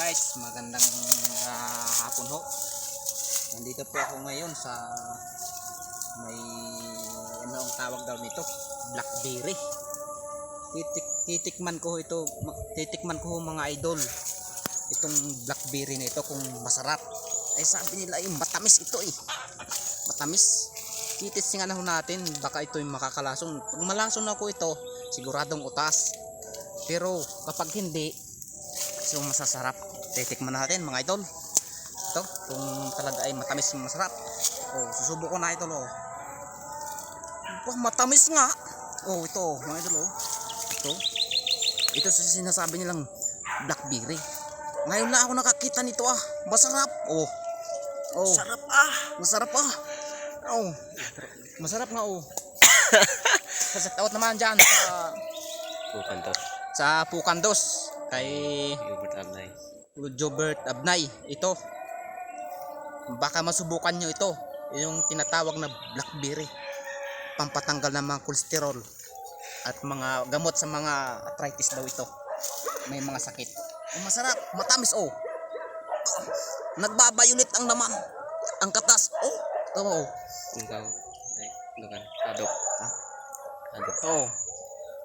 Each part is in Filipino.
guys, magandang ah, hapon ho. Nandito po ako ngayon sa may ano ang tawag daw nito, blackberry. Titik titikman ko ito, ma- titikman ko mga idol. Itong blackberry na ito kung masarap. Ay sabi nila ay matamis ito eh. Matamis. Titistingan ho natin, baka ito yung makakalasong. Pag malasong na ko ito, siguradong utas. Pero kapag hindi, So masasarap. Titikman natin mga idol. Ito, kung talaga ay matamis masarap. Oh, susubo ko na idol oh. Oh, matamis nga. Oh, ito mga idol oh. Ito. Ito sa sinasabi nilang blackberry. Ngayon na ako nakakita nito ah. Masarap. Oh. Oh. Sarap ah. Masarap ah. Oh. Masarap nga oh. Sa tawat naman dyan sa, Bukan to. sa Pukandos kay Hubert Abnay. Jobert Abnay. Ito. Baka masubukan nyo ito. Yung tinatawag na blackberry. Pampatanggal ng mga kolesterol. At mga gamot sa mga arthritis daw ito. May mga sakit. Oh, masarap. Matamis oh. Nagbabayulit ang naman. Ang katas. Oh. Ito oh. Ikaw. Ay, bukan. Adok. Ha? Adok. Oh.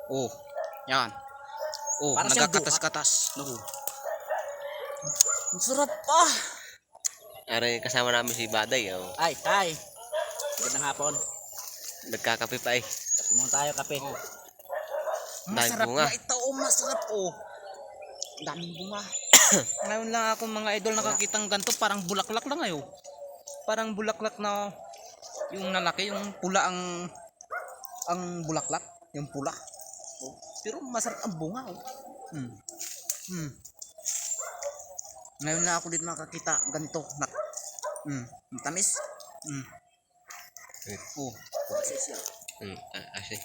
Oh. Yan. Oh, nagkakatas-katas. No. Ang sarap ah. Ari, kasama namin si Baday. Oh. Ay, hi. Magandang hapon. Nagkakape pa eh. Kape muna tayo, kape. Dahil Masarap bunga. na ito, oh, masarap oh. Ang Daming bunga. Ngayon lang ako mga idol nakakitang ganito, parang bulaklak lang ayo. Parang bulaklak na yung nalaki, yung pula ang ang bulaklak, yung pula. Oh. Pero masarap ang bunga oh. Hmm. Hmm. Ngayon lang ako dito nakakita ganito na. Ang tamis. Hmm. Eh. Oh. Hmm, ah, kasi.